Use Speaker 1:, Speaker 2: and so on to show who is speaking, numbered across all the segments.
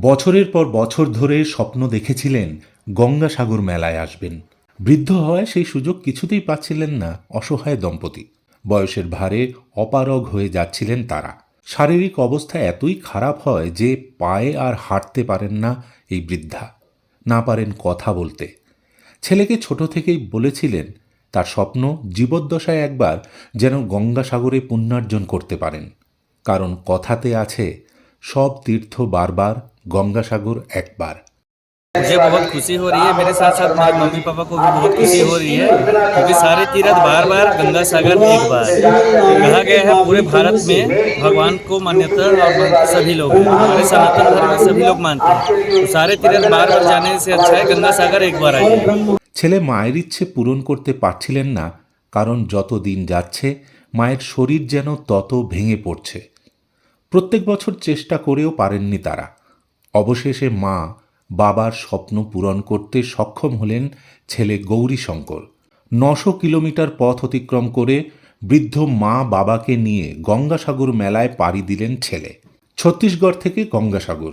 Speaker 1: বছরের পর বছর ধরে স্বপ্ন দেখেছিলেন গঙ্গাসাগর মেলায় আসবেন। বৃদ্ধ হওয়ায় সেই সুযোগ কিছুতেই পাচ্ছিলেন না অসহায় দম্পতি। বয়সের ভারে অপারগ হয়ে যাচ্ছিলেন তারা। শারীরিক অবস্থা এতই খারাপ হয় যে পায়ে আর হাঁটতে পারেন না এই বৃদ্ধা। না পারেন কথা বলতে। ছেলেকে ছোট থেকেই বলেছিলেন, তার স্বপ্ন জীবদ্দশায় একবার যেন গঙ্গাসাগরে পুণ্যার্জন করতে পারেন। কারণ কথাতে আছে সব তীর্থ বারবার গঙ্গাসাগর একবার
Speaker 2: मुझे बहुत खुशी हो रही है मेरे साथ साथ मेरे मम्मी पापा को भी बहुत खुशी हो रही है क्योंकि सारे तीर्थ बार बार गंगा सागर में एक बार कहा गया है पूरे भारत में भगवान को मान्यता और मानते सभी लोग हैं हमारे सनातन धर्म में सभी लोग मानते हैं तो सारे तीर्थ बार बार जाने से अच्छा है गंगा सागर एक बार आइए
Speaker 1: ছেলে মায়ের ইচ্ছে পূরণ করতে পারছিলেন না কারণ যত দিন যাচ্ছে মায়ের শরীর যেন তত ভেঙে পড়ছে প্রত্যেক বছর চেষ্টা করেও পারেননি তারা। অবশেষে মা বাবার স্বপ্ন পূরণ করতে সক্ষম হলেন ছেলে গৌরীশঙ্কর। নশো কিলোমিটার পথ অতিক্রম করে বৃদ্ধ মা বাবাকে নিয়ে গঙ্গাসাগর মেলায় পাড়ি দিলেন ছেলে। ছত্তিশগড় থেকে গঙ্গাসাগর।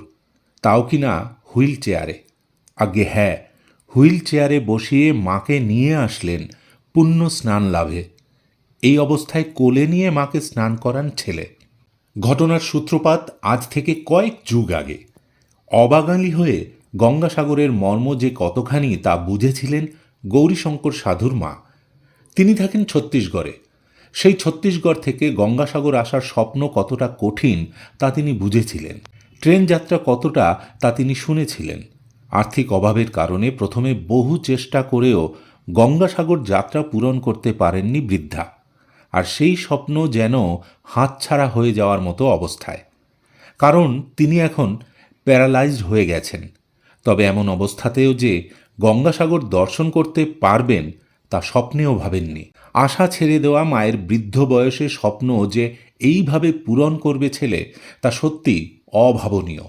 Speaker 1: তাও কি না হুইল চেয়ারে। আগে হ্যাঁ হুইল চেয়ারে বসিয়ে মাকে নিয়ে আসলেন পুণ্য স্নান লাভে। এই অবস্থায় কোলে নিয়ে মাকে স্নান করান ছেলে। ঘটনার সূত্রপাত আজ থেকে কয়েক যুগ আগে। অবাঙালি হয়ে গঙ্গাসাগরের মর্ম যে কতখানি তা বুঝেছিলেন গৌরীশঙ্কর সাধুর মা। তিনি থাকেন ছত্তিশগড়ে। সেই ছত্তিশগড় থেকে গঙ্গাসাগর আসার স্বপ্ন কতটা কঠিন তা তিনি বুঝেছিলেন। ট্রেন যাত্রা কতটা তা তিনি শুনেছিলেন। আর্থিক অভাবের কারণে প্রথমে বহু চেষ্টা করেও গঙ্গাসাগর যাত্রা পূরণ করতে পারেননি বৃদ্ধা। আর সেই স্বপ্ন যেন হাতছাড়া হয়ে যাওয়ার মতো অবস্থায়। কারণ তিনি এখন প্যারালাইজড হয়ে গেছেন। তবে এমন অবস্থাতেও যে গঙ্গাসাগর দর্শন করতে পারবেন তা স্বপ্নেও ভাবেননি। আশা ছেড়ে দেওয়া মায়ের বৃদ্ধ বয়সে স্বপ্ন যে এইভাবে পূরণ করবে ছেলে, তা সত্যি অভাবনীয়।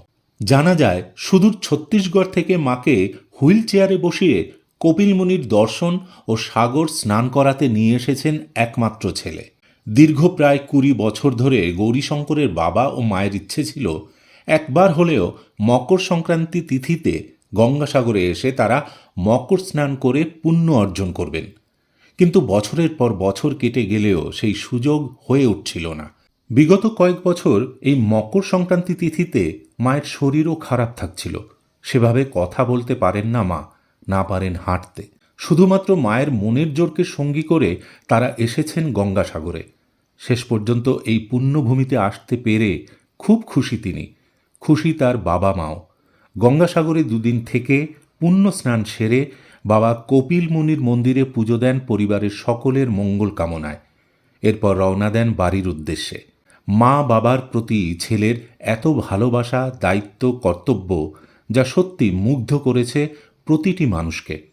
Speaker 1: জানা যায়, সুদূর ছত্তিশগড় থেকে মাকে হুইল চেয়ারে বসিয়ে কপিল মুনির দর্শন ও সাগর স্নান করাতে নিয়ে এসেছেন একমাত্র ছেলে। দীর্ঘ প্রায় কুড়ি বছর ধরে গৌরীশঙ্করের বাবা ও মায়ের ইচ্ছে ছিল, একবার হলেও মকর সংক্রান্তি তিথিতে গঙ্গাসাগরে এসে তারা মকর স্নান করে পুণ্য অর্জন করবেন। কিন্তু বছরের পর বছর কেটে গেলেও সেই সুযোগ হয়ে উঠছিল না। বিগত কয়েক বছর এই মকর সংক্রান্তি তিথিতে মায়ের শরীরও খারাপ থাকছিল। সেভাবে কথা বলতে পারেন না মা। না পারেন হাঁটতে। শুধুমাত্র মায়ের মনের জোরকে সঙ্গী করে তারা এসেছেন গঙ্গাসাগরে। শেষ পর্যন্ত এই পুণ্যভূমিতে আসতে পেরে খুব খুশি তিনি। খুশি তার বাবা মাও। গঙ্গাসাগরে দুদিন থেকে পুণ্য স্নান সেরে বাবা কপিল মুনির মন্দিরে পুজো দেন পরিবারের সকলের মঙ্গল কামনায়। এরপর রওনা দেন বাড়ির উদ্দেশ্যে। মা বাবার প্রতি ছেলের এত ভালোবাসা, দায়িত্ব, কর্তব্য যা সত্যি মুগ্ধ করেছে প্রতিটি মানুষকে